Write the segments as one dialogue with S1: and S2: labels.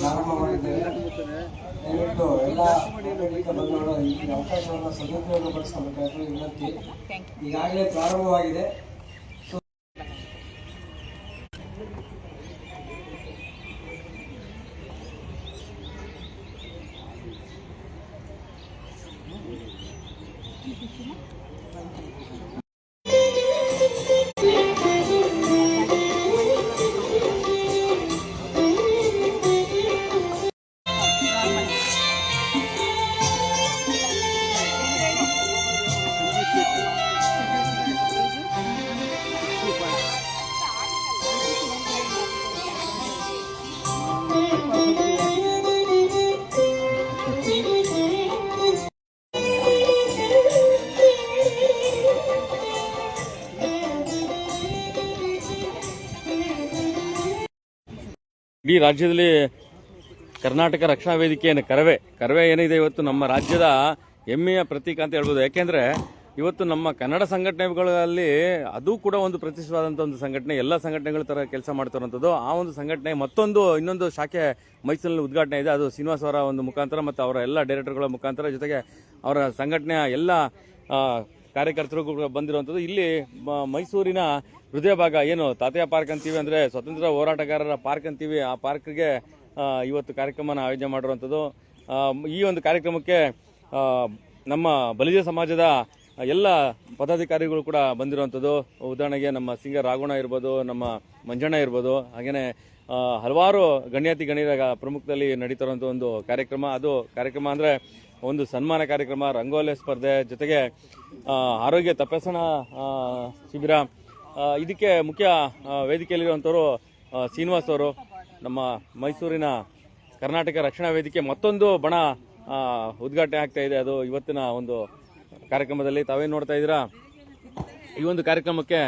S1: ಪ್ರಾರಂಭ ಮಾಡಿದ್ದೇವೆ ದಯವಿಟ್ಟು ಎಲ್ಲ ಆಟೋಮೆಟಿಕ್ ಬಂದವರು ಈ ಅವಕಾಶವನ್ನು ವಿನಂತಿ. ಈಗಾಗಲೇ ಪ್ರಾರಂಭವಾಗಿದೆ.
S2: ಇಡೀ ರಾಜ್ಯದಲ್ಲಿ ಕರ್ನಾಟಕ ರಕ್ಷಣಾ ವೇದಿಕೆಯನ್ನು ಕರವೇ ಕರವೇ ಏನಿದೆ ಇವತ್ತು ನಮ್ಮ ರಾಜ್ಯದ ಹೆಮ್ಮೆಯ ಪ್ರತೀಕ ಅಂತ ಹೇಳ್ಬೋದು. ಯಾಕೆಂದರೆ ಇವತ್ತು ನಮ್ಮ ಕನ್ನಡ ಸಂಘಟನೆಗಳಲ್ಲಿ ಅದು ಕೂಡ ಒಂದು ಪ್ರತಿಷ್ಠಿತವಾದಂಥ ಒಂದು ಸಂಘಟನೆ. ಎಲ್ಲ ಸಂಘಟನೆಗಳ ಥರ ಕೆಲಸ ಮಾಡ್ತಿರೋಂಥದ್ದು ಆ ಒಂದು ಸಂಘಟನೆ ಮತ್ತೊಂದು, ಇನ್ನೊಂದು ಶಾಖೆ ಮೈಸೂರಿನಲ್ಲಿ ಉದ್ಘಾಟನೆ ಇದೆ. ಅದು ಶ್ರೀನಿವಾಸ ಅವರ ಒಂದು ಮುಖಾಂತರ ಮತ್ತು ಅವರ ಎಲ್ಲ ಡೈರೆಕ್ಟರ್ಗಳ ಮುಖಾಂತರ ಜೊತೆಗೆ ಅವರ ಸಂಘಟನೆಯ ಎಲ್ಲ ಕಾರ್ಯಕರ್ತರು ಬಂದಿರುವಂಥದ್ದು ಇಲ್ಲಿ ಮೈಸೂರಿನ ಹೃದಯ ಭಾಗ ಏನು? ತಾತಯ್ಯ ಪಾರ್ಕ್ ಅಂತೀವಿ ಅಂದರೆ ಸ್ವತಂತ್ರ ಹೋರಾಟಗಾರರ ಪಾರ್ಕ್ ಅಂತೀವಿ. ಆ ಪಾರ್ಕ್ಗೆ ಇವತ್ತು ಕಾರ್ಯಕ್ರಮನ ಆಯೋಜನೆ ಮಾಡಿರುವಂಥದ್ದು ಈ ಒಂದು ಕಾರ್ಯಕ್ರಮಕ್ಕೆ ನಮ್ಮ ಬಲಿಜ ಸಮಾಜದ ಎಲ್ಲ ಪದಾಧಿಕಾರಿಗಳು ಕೂಡ ಬಂದಿರುವಂಥದ್ದು ಉದಾಹರಣೆಗೆ ನಮ್ಮ ಸಿಂಗರ್ ರಾಘೋಣ ಇರ್ಬೋದು, ನಮ್ಮ ಮಂಜಣ್ಣ ಇರ್ಬೋದು. ಹಾಗೆಯೇ ಹಲವಾರು ಗಣ್ಯಾತಿ ಗಣ್ಯರ ಪ್ರಮುಖದಲ್ಲಿ ನಡೀತಿರುವಂಥ ಒಂದು ಕಾರ್ಯಕ್ರಮ. ಅದು ಕಾರ್ಯಕ್ರಮ ಅಂದ್ರೆ ಒಂದು ಸನ್ಮಾನ ಕಾರ್ಯಕ್ರಮ, ರಂಗೋಲಿ ಸ್ಪರ್ಧೆ ಜೊತೆಗೆ ಆರೋಗ್ಯ ತಪಾಸಣಾ ಶಿಬಿರ. ಇದಕ್ಕೆ ಮುಖ್ಯ ವೇದಿಕೆಯಲ್ಲಿರುವಂಥವರು ಶ್ರೀನಿವಾಸ್ ಅವರು, ನಮ್ಮ ಮೈಸೂರಿನ ಕರ್ನಾಟಕ ರಕ್ಷಣಾ ವೇದಿಕೆ ಮತ್ತೊಂದು ಬಣ ಉದ್ಘಾಟನೆ ಆಗ್ತಾ ಇದೆ. ಅದು ಇವತ್ತಿನ ಒಂದು ಕಾರ್ಯಕ್ರಮದಲ್ಲಿ ತಾವೇನು ನೋಡ್ತಾ ಇದ್ದೀರಾ? ಈ ಒಂದು ಕಾರ್ಯಕ್ರಮಕ್ಕೆ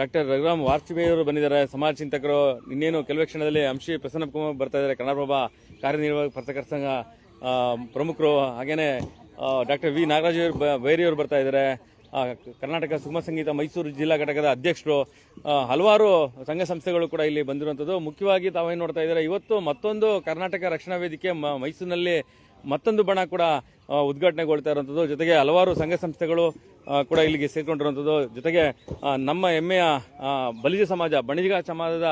S2: ಡಾಕ್ಟರ್ ರಘುರಾಮ್ ವಾರ್ಚಿಬೇಯಿಯವರು ಬಂದಿದ್ದಾರೆ. ಸಮಾಜ ಚಿಂತಕರು, ಇನ್ನೇನು, ಕೆಲವೇ ಕ್ಷಣದಲ್ಲಿ ಅಂಶಿ ಪ್ರಸನ್ನ ಕುಮಾರ್ ಬರ್ತಾ ಇದ್ದಾರೆ. ಕನ್ನಡಪ್ರಭ ಕಾರ್ಯನಿರ್ವಾಹಕ ಪತ್ರಕರ್ತ ಸಂಘ. ಪ್ರಮುಖರು ಹಾಗೇನೆ ಡಾಕ್ಟರ್ ವಿ ನಾಗರಾಜ್ ಬೈರಿಯವರು ಬರ್ತಾ ಇದ್ದಾರೆ ಕರ್ನಾಟಕ ಸುಗಮ ಸಂಗೀತ ಮೈಸೂರು ಜಿಲ್ಲಾ ಘಟಕದ ಅಧ್ಯಕ್ಷರು ಹಲವಾರು ಸಂಘ ಸಂಸ್ಥೆಗಳು ಕೂಡ ಇಲ್ಲಿ ಬಂದಿರುವಂಥದ್ದು ಮುಖ್ಯವಾಗಿ ತಾವೇನು ನೋಡ್ತಾ ಇದ್ದಾರೆ ಇವತ್ತು ಮತ್ತೊಂದು ಕರ್ನಾಟಕ ರಕ್ಷಣಾ ವೇದಿಕೆ ಮೈಸೂರಿನಲ್ಲಿ ಮತ್ತೊಂದು ಬಣ ಕೂಡ ಉದ್ಘಾಟನೆಗೊಳ್ತಾ ಇರುವಂಥದ್ದು ಜೊತೆಗೆ ಹಲವಾರು ಸಂಘ ಸಂಸ್ಥೆಗಳು ಕೂಡ ಇಲ್ಲಿಗೆ ಸೇರಿಕೊಂಡಿರುವಂಥದ್ದು ಜೊತೆಗೆ ನಮ್ಮ ಹೆಮ್ಮೆಯ ಬಲಿಜ ಸಮಾಜ ಬಣಿಗ ಸಮಾಜದ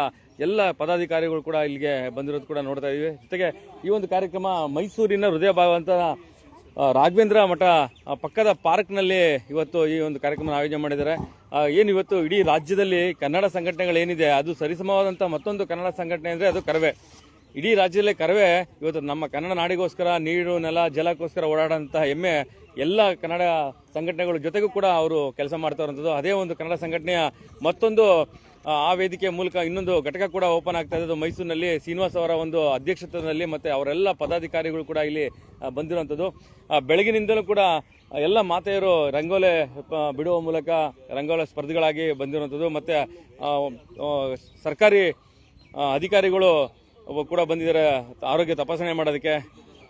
S2: ಎಲ್ಲ ಪದಾಧಿಕಾರಿಗಳು ಕೂಡ ಇಲ್ಲಿಗೆ ಬಂದಿರೋದು ಕೂಡ ನೋಡ್ತಾ ಇದ್ದೀವಿ ಜೊತೆಗೆ ಈ ಒಂದು ಕಾರ್ಯಕ್ರಮ ಮೈಸೂರಿನ ಹೃದಯ ಭಾಗವಂತ ರಾಘವೇಂದ್ರ ಮಠ ಪಕ್ಕದ ಪಾರ್ಕ್ನಲ್ಲಿ ಇವತ್ತು ಈ ಒಂದು ಕಾರ್ಯಕ್ರಮ ಆಯೋಜನೆ ಮಾಡಿದ್ದಾರೆ. ಏನು ಇವತ್ತು ಇಡೀ ರಾಜ್ಯದಲ್ಲಿ ಕನ್ನಡ ಸಂಘಟನೆಗಳೇನಿದೆ, ಅದು ಸರಿಸಮವಾದಂಥ ಮತ್ತೊಂದು ಕನ್ನಡ ಸಂಘಟನೆ ಅಂದರೆ ಅದು ಕರವೇ. ಇಡೀ ರಾಜ್ಯದಲ್ಲೇ ಕರವೇ ಇವತ್ತು ನಮ್ಮ ಕನ್ನಡ ನಾಡಿಗೋಸ್ಕರ ನೀರು ನೆಲ ಜಲಕ್ಕೋಸ್ಕರ ಓಡಾಡೋಂಥ ಹೆಮ್ಮೆ ಎಲ್ಲ ಕನ್ನಡ ಸಂಘಟನೆಗಳ ಜೊತೆಗೂ ಕೂಡ ಅವರು ಕೆಲಸ ಮಾಡ್ತಾ ಇರುವಂಥದ್ದು ಅದೇ ಒಂದು ಕನ್ನಡ ಸಂಘಟನೆಯ ಮತ್ತೊಂದು ಆ, ವೇದಿಕೆ ಮೂಲಕ ಇನ್ನೊಂದು ಘಟಕ ಕೂಡ ಓಪನ್ ಆಗ್ತಾ ಇರೋದು ಮೈಸೂರಿನಲ್ಲಿ ಶ್ರೀನಿವಾಸ್ ಅವರ ಒಂದು ಅಧ್ಯಕ್ಷತೆಯಲ್ಲಿ ಮತ್ತು ಅವರೆಲ್ಲ ಪದಾಧಿಕಾರಿಗಳು ಕೂಡ ಇಲ್ಲಿ ಬಂದಿರುವಂಥದ್ದು ಬೆಳಗಿನಿಂದಲೂ ಕೂಡ ಎಲ್ಲ ಮಾತೆಯರು ರಂಗೋಲೆ ಬಿಡುವ ಮೂಲಕ ರಂಗೋಲೆ ಸ್ಪರ್ಧಿಗಳಾಗಿ ಬಂದಿರುವಂಥದ್ದು ಮತ್ತೆ ಸರ್ಕಾರಿ ಅಧಿಕಾರಿಗಳು ಕೂಡ ಬಂದಿದ್ದಾರೆ. ಆರೋಗ್ಯ ತಪಾಸಣೆ ಮಾಡೋದಕ್ಕೆ.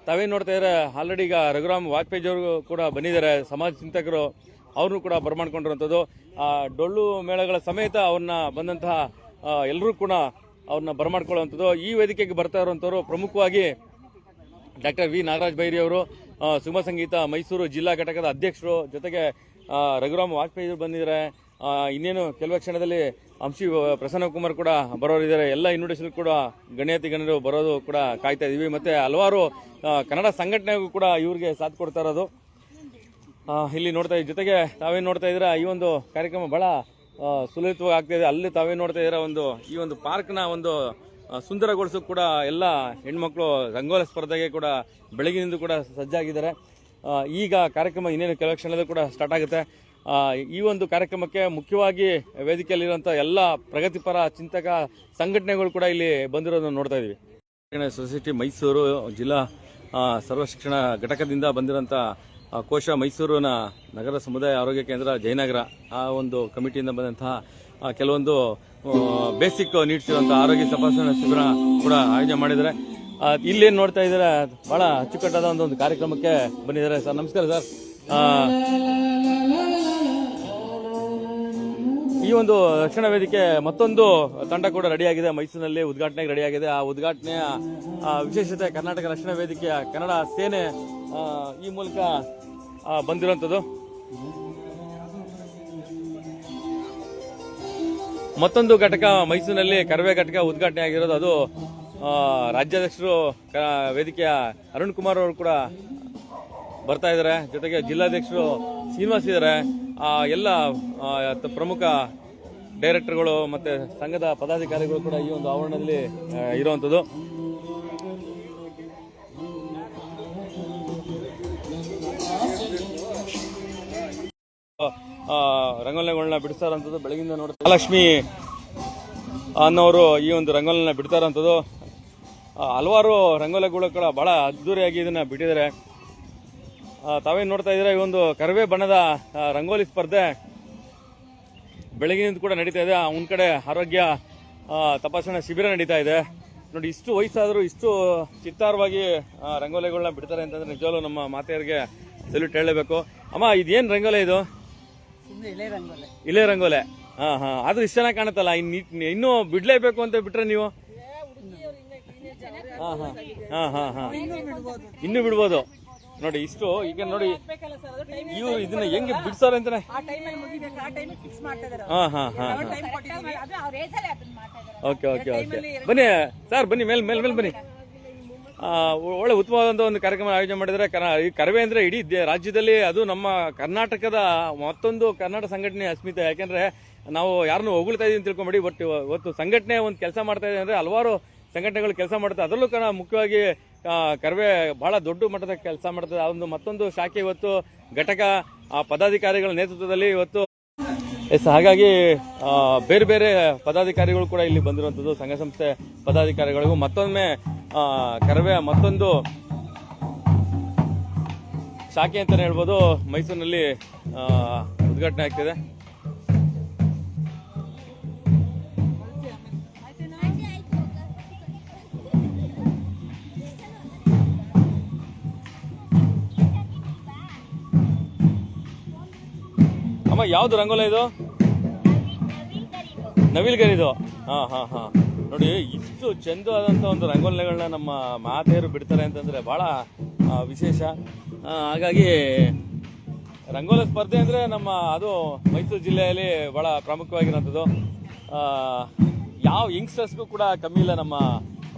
S2: ತಾವೇನು ನೋಡ್ತಾ ಇದ್ದಾರೆ? ಆಲ್ರೆಡಿ ಈಗ ರಘುರಾಮ್ ವಾಜಪೇಯಿ ಅವರು ಕೂಡ ಬಂದಿದ್ದಾರೆ. ಸಮಾಜ ಚಿಂತಕರು ಅವ್ರನ್ನೂ ಕೂಡ ಬರಮಾಡ್ಕೊಂಡಿರುವಂಥದ್ದು ಆ, ಡೊಳ್ಳು ಮೇಳಗಳ ಸಮೇತ ಅವ್ರನ್ನ ಬಂದಂತಹ ಎಲ್ಲರೂ ಕೂಡ ಅವ್ರನ್ನ ಬರಮಾಡ್ಕೊಳ್ಳುವಂಥದ್ದು ಈ ವೇದಿಕೆಗೆ ಬರ್ತಾ ಇರುವಂಥವ್ರು ಪ್ರಮುಖವಾಗಿ ಡಾಕ್ಟರ್ ವಿ ನಾಗರಾಜ್ ಬೈರಿ ಅವರು ಸುಮ ಸಂಗೀತ ಮೈಸೂರು ಜಿಲ್ಲಾ ಘಟಕದ ಅಧ್ಯಕ್ಷರು, ಜೊತೆಗೆ ರಘುರಾಮ್ ವಾಜಪೇಯಿ ಬಂದಿದ್ದಾರೆ. ಇನ್ನೇನು ಕೆಲವೇ ಕ್ಷಣದಲ್ಲಿ ಅಂಶಿ ಪ್ರಸನ್ನ ಕುಮಾರ್ ಕೂಡ ಬರೋರಿದ್ದಾರೆ. ಎಲ್ಲ ಇನ್ವಿಟೇಷನ್ ಕೂಡ ಗಣ್ಯಾತಿ ಗಣ್ಯರು ಬರೋದು ಕೂಡ ಕಾಯ್ತಾ ಇದ್ದೀವಿ ಮತ್ತೆ ಹಲವಾರು ಕನ್ನಡ ಸಂಘಟನೆಗೂ ಕೂಡ ಇವ್ರಿಗೆ ಸಾಥ್ ಕೊಡ್ತಾ ಇರೋದು. ಇಲ್ಲಿ ನೋಡ್ತಾ ಇದ್ದ ಜೊತೆಗೆ ತಾವೇನು ನೋಡ್ತಾ ಇದ್ದೀರಾ? ಈ ಒಂದು ಕಾರ್ಯಕ್ರಮ ಆ, ಸುಲಲಿತವಾಗಿ ಆಗ್ತಾ ಇದೆ. ಅಲ್ಲಿ ತಾವೇ ನೋಡ್ತಾ ಇದ್ದೀರಾ? ಒಂದು ಈ ಒಂದು ಪಾರ್ಕ್ನ ಒಂದು ಸುಂದರಗೊಳಿಸೋಕೆ ಕೂಡ ಎಲ್ಲ ಹೆಣ್ಮಕ್ಳು ರಂಗೋಲಿ ಸ್ಪರ್ಧೆಗೆ ಕೂಡ ಬೆಳಗಿನಿಂದ ಕೂಡ ಸಜ್ಜಾಗಿದ್ದಾರೆ. ಈಗ ಕಾರ್ಯಕ್ರಮ ಇನ್ನೇನು ಕೆಲವು ಕ್ಷಣದಲ್ಲೂ ಕೂಡ ಸ್ಟಾರ್ಟ್ ಆಗುತ್ತೆ. ಈ ಒಂದು ಕಾರ್ಯಕ್ರಮಕ್ಕೆ ಮುಖ್ಯವಾಗಿ ವೇದಿಕೆಯಲ್ಲಿರುವಂಥ ಎಲ್ಲ ಪ್ರಗತಿಪರ ಚಿಂತಕ ಸಂಘಟನೆಗಳು ಕೂಡ ಇಲ್ಲಿ ಬಂದಿರೋದನ್ನು ನೋಡ್ತಾ ಇದ್ದೀವಿ ಸೊಸೈಟಿ ಮೈಸೂರು ಜಿಲ್ಲಾ ಸರ್ವ ಶಿಕ್ಷಣ ಘಟಕದಿಂದ ಬಂದಿರೋಂಥ ಕೋಶ ಮೈಸೂರಿನ ನಗರ ಸಮುದಾಯ ಆರೋಗ್ಯ ಕೇಂದ್ರ ಜಯನಗರ, ಆ ಒಂದು ಕಮಿಟಿಯಿಂದ ಬಂದಂತಹ ಕೆಲವೊಂದು ಬೇಸಿಕ್ ನೀಡ್ಸ್ ಇರುವಂತಹ ಆರೋಗ್ಯ ತಪಾಸಣಾ ಶಿಬಿರ ಕೂಡ ಆಯೋಜನೆ ಮಾಡಿದ್ದಾರೆ. ಇಲ್ಲೇನು ನೋಡ್ತಾ ಇದ್ದಾರೆ? ಬಹಳ ಅಚ್ಚುಕಟ್ಟಾದ ಒಂದು ಕಾರ್ಯಕ್ರಮಕ್ಕೆ ಬಂದಿದ್ದಾರೆ ಸರ್. ನಮಸ್ಕಾರ ಸರ್. ಈ ಒಂದು ರಕ್ಷಣಾ ವೇದಿಕೆ ಮತ್ತೊಂದು ತಂಡ ಕೂಡ ರೆಡಿಯಾಗಿದೆ. ಮೈಸೂರಿನಲ್ಲಿ ಉದ್ಘಾಟನೆಗೆ ರೆಡಿಯಾಗಿದೆ. ಆ ಉದ್ಘಾಟನೆಯ ವಿಶೇಷತೆ ಕರ್ನಾಟಕ ರಕ್ಷಣಾ ವೇದಿಕೆಯ ಕನ್ನಡ ಸೇನೆ ಈ ಮೂಲಕ ಬಂದಿರುವಂಥದ್ದು. ಮತ್ತೊಂದು ಘಟಕ ಮೈಸೂರಿನಲ್ಲಿ ಕರವೇ ಘಟಕ ಉದ್ಘಾಟನೆ ಆಗಿರೋದು ಅದು ರಾಜ್ಯಾಧ್ಯಕ್ಷರು ವೇದಿಕೆಯ ಅರುಣ್ ಕುಮಾರ್ ಅವರು ಕೂಡ ಬರ್ತಾ ಇದ್ದಾರೆ. ಜೊತೆಗೆ ಜಿಲ್ಲಾಧ್ಯಕ್ಷರು ಶ್ರೀನಿವಾಸ್ ಇದ್ದಾರೆ. ಎಲ್ಲ ಪ್ರಮುಖ ಡೈರೆಕ್ಟರ್ಗಳು ಮತ್ತು ಸಂಘದ ಪದಾಧಿಕಾರಿಗಳು ಕೂಡ ಈ ಒಂದು ಆವರಣದಲ್ಲಿ ಇರುವಂಥದ್ದು. ರಂಗೋಲಿಗಳನ್ನ ಬಿಡಿಸ್ತಾರಂಥದ್ದು ಬೆಳಗಿಂದ ನೋಡ್ತಾರೆ ಮಹಾಲಕ್ಷ್ಮಿ ಅನ್ನೋರು ಈ ಒಂದು ರಂಗೋಲಿನ ಬಿಡ್ತಾರಂಥದ್ದು ಹಲವಾರು ರಂಗೋಲಿಗಳು ಕೂಡ ಭಾಳ ಅದ್ದೂರಿಯಾಗಿ ಇದನ್ನು ಬಿಟ್ಟಿದ್ದಾರೆ. ತಾವೇನ್ ನೋಡ್ತಾ ಇದ್ದೀರಾ ಈ ಒಂದು ಕರವೇ ಬಣ್ಣದ ರಂಗೋಲಿ ಸ್ಪರ್ಧೆ ಬೆಳಗಿನಿಂದ ಕೂಡ ನಡೀತಾ ಇದೆ. ಆ, ಒಂದ್ ಕಡೆ ಆರೋಗ್ಯ ತಪಾಸಣಾ ಶಿಬಿರ ನಡೀತಾ ಇದೆ. ನೋಡಿ ಇಷ್ಟು ವಯಸ್ಸಾದರೂ ಇಷ್ಟು ಚಿತ್ತಾರವಾಗಿ ರಂಗೋಲಿಗಳನ್ನ ಬಿಡ್ತಾರೆ ಅಂತಂದ್ರೆ ನಿಜವಾಗ್ಲೂ ನಮ್ಮ ಮಾತೆಯರಿಗೆ ಸಲ್ಯೂಟ್ ಹೇಳಲೇಬೇಕು. ಅಮ್ಮ ಇದೇನು ರಂಗೋಲಿ ಇದು? ಇಲ್ಲೇ ರಂಗೋಲೆ. ಹಾ ಹಾ. ಆದ್ರೂ ಇಷ್ಟ ಚೆನ್ನಾಗಿ ಕಾಣುತ್ತಲ್ಲ ಇನ್ನು ಇನ್- ಇನ್ನೂ ಬಿಡ್ಲೇಬೇಕು ಅಂತ ಬಿಟ್ರೆ ನೀವು? ಹಾ ಹಾ ಹಾ. ಹಾ ಹಾ ಇನ್ನೂ ಬಿಡ್ಬೋದು. ನೋಡಿ ಇಷ್ಟು ಈಗ ನೋಡಿ ಇವ್ರು ಇದನ್ನ ಹೆಂಗೆ ಬಿಡ್ಸಾರ ಅಂತಾನೆ?
S3: ಆ ಟೈಮಲ್ಲಿ ಮುಗಿಬೇಕು ಆ ಟೈಮಿಗೆ ಫಿಕ್ಸ್ ಮಾಡ್ತಾ ಇದಾರೆ
S2: ಹಾ ಹಾ ಹಾ ಓಕೆ ಓಕೆ ಓಕೆ. ಬನ್ನಿ ಸರ್ ಬನ್ನಿ ಮೇಲ್ ಮೇಲ್ ಮೇಲೆ ಬನ್ನಿ. ಒಳ್ಳೆ ಉತ್ತಮವಾದಂತ ಒಂದು ಕಾರ್ಯಕ್ರಮ ಆಯೋಜನೆ ಮಾಡಿದರೆ ಕರ- ಈ ಕರವೇ ಅಂದ್ರೆ ಇಡೀ ದೇ- ರಾಜ್ಯದಲ್ಲಿ ಅದು ನಮ್ಮ ಕರ್ನಾಟಕದ ಮತ್ತೊಂದು ಕರ್ನಾಟಕ ಸಂಘಟನೆ ಅಸ್ಮಿತೆ. ಯಾಕೆಂದ್ರೆ ನಾವು ಯಾರನ್ನು ಹೊಗಳ್ತಾ ಇದೀವಿ ಅಂತ ತಿಳ್ಕೊಂಬೇಡಿ ಬಟ್ ಇವತ್ತು ಸಂಘಟನೆ ಒಂದು ಕೆಲಸ ಮಾಡ್ತಾ ಇದೆ ಅಂದ್ರೆ ಹಲವಾರು ಸಂಘಟನೆಗಳು ಕೆಲಸ ಮಾಡುತ್ತೆ ಅದರಲ್ಲೂ ಕಣ ಮುಖ್ಯವಾಗಿ ಕರವೇ ಬಹಳ ದೊಡ್ಡ ಮಟ್ಟದ ಕೆಲಸ ಮಾಡ್ತದೆ. ಆ ಒಂದು ಮತ್ತೊಂದು ಶಾಖೆ ಇವತ್ತು ಘಟಕ ಪದಾಧಿಕಾರಿಗಳ ನೇತೃತ್ವದಲ್ಲಿ ಇವತ್ತು ಎಸ್, ಹಾಗಾಗಿ ಬೇರೆ ಬೇರೆ ಪದಾಧಿಕಾರಿಗಳು ಕೂಡ ಇಲ್ಲಿ ಬಂದಿರುವಂಥದ್ದು. ಸಂಘ ಸಂಸ್ಥೆ ಪದಾಧಿಕಾರಿಗಳಿಗೂ ಮತ್ತೊಮ್ಮೆ ಕರವೆ ಮತ್ತೊಂದು ಶಾಖೆ ಅಂತಲೇ ಹೇಳ್ಬೋದು. ಮೈಸೂರಿನಲ್ಲಿ ಉದ್ಘಾಟನೆ ಆಗ್ತಿದೆ. ಅಮ್ಮ ಯಾವ್ದು ರಂಗೋಲ ಇದು? ನವಿಲ್ಗರಿದು ಹಾ ಹಾ ಹಾ. ನೋಡಿ ಇಷ್ಟು ಚಂದವಾದಂತ ಒಂದು ರಂಗೋಲಿಗಳನ್ನ ನಮ್ಮ ಮಾತೆಯರು ಬಿಡ್ತಾರೆ ಅಂತಂದ್ರೆ ಬಹಳ ವಿಶೇಷ. ಹಾಗಾಗಿ ರಂಗೋಲಿ ಸ್ಪರ್ಧೆ ಅಂದ್ರೆ ನಮ್ಮ ಅದು ಮೈಸೂರು ಜಿಲ್ಲೆಯಲ್ಲಿ ಬಹಳ ಪ್ರಾಮುಖ್ಯವಾಗಿರೋಂಥದ್ದು ಆ, ಯಾವ ಯಂಗ್ಸ್ಟರ್ಸ್ಗೂ ಕೂಡ ಕಮ್ಮಿ ಇಲ್ಲ ನಮ್ಮ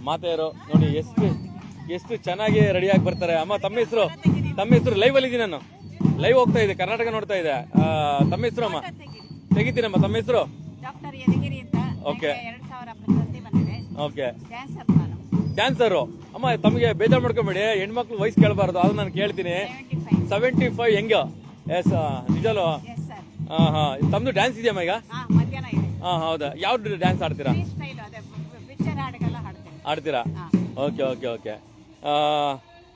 S2: ಮಾತೆಯರು. ನೋಡಿ ಎಷ್ಟು ಎಷ್ಟು ಚೆನ್ನಾಗಿ ರೆಡಿಯಾಗಿ ಬರ್ತಾರೆ. ಅಮ್ಮ ತಮ್ಮ ಹೆಸರು? ತಮ್ಮ ಹೆಸರು ಲೈವ್ ಅಲ್ಲಿ ನಾನು. ಲೈವ್ ಹೋಗ್ತಾ ಇದೆ ಕರ್ನಾಟಕ ನೋಡ್ತಾ ಇದೆ. ತಮ್ಮ ಹೆಸರು ಅಮ್ಮ? ತೆಗಿತೀನಮ್ಮ ತಮ್ಮ ಹೆಸರು?
S4: ಡಾಕ್ಟರ್ ಯದಗಿರಿ ಅಂತ
S2: ಓಕೆ
S4: ಎರಡ್ ಸಾವಿರ ಪ್ರಶಸ್ತಿ ಬಂದಿದೆ.
S2: ಓಕೆ
S4: ಕ್ಯಾನ್ಸರ್ ನಾನು.
S2: ಕ್ಯಾನ್ಸರು ಅಮ್ಮ ತಮಗೆ ಬೇಜಾರು ಮಾಡ್ಕೊಬೇಡಿ ಹೆಣ್ಮಕ್ಳು ವಯಸ್ಸು ಕೇಳಬಾರ್ದು ಅದು ನಾನು ಕೇಳ್ತೀನಿ.
S4: ಸೆವೆಂಟಿ ಫೈವ್
S2: ಹೆಂಗ? ಎಸ್ ನಿಜಲು? ಹಾ ಹಾ. ತಮ್ದು ಡ್ಯಾನ್ಸ್ ಇದೆಯಮ್ಮ ಈಗ?
S4: ಹಾ
S2: ಹೌದಾ? ಯಾವ ಡ್ಯಾನ್ಸ್ ಆಡ್ತೀರಾ? ಆಡ್ತೀರಾ. ಓಕೆ ಓಕೆ ಓಕೆ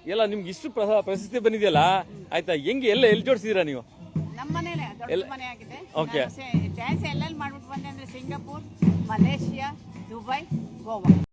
S2: ಎಲ್ಲ ನಿಮ್ಗೆ ಇಷ್ಟು ಪ್ರಸ- ಪ್ರಶಸ್ತಿ ಬಂದಿದೆಯಲ್ಲ? ಆಯ್ತಾ? ಹೆಂಗೆ ಎಲ್ಲ ಎಲ್ಲಿ ಜೋಡಿಸಿದೀರಾ ನೀವು?
S4: ನಮ್ಮ ಮನೇಲೆ ದೊಡ್ಡ ಮನೆ ಆಗಿದೆ.
S2: Okay.
S4: ಡ್ಯಾನ್ಸ್ ಎಲ್ಲೆಲ್ಲಿ ಮಾಡ್ಬಿಟ್ಟು ಬಂದೆ ಅಂದ್ರೆ ಸಿಂಗಾಪುರ್ ಮಲೇಷಿಯಾ ದುಬೈ ಗೋವಾ.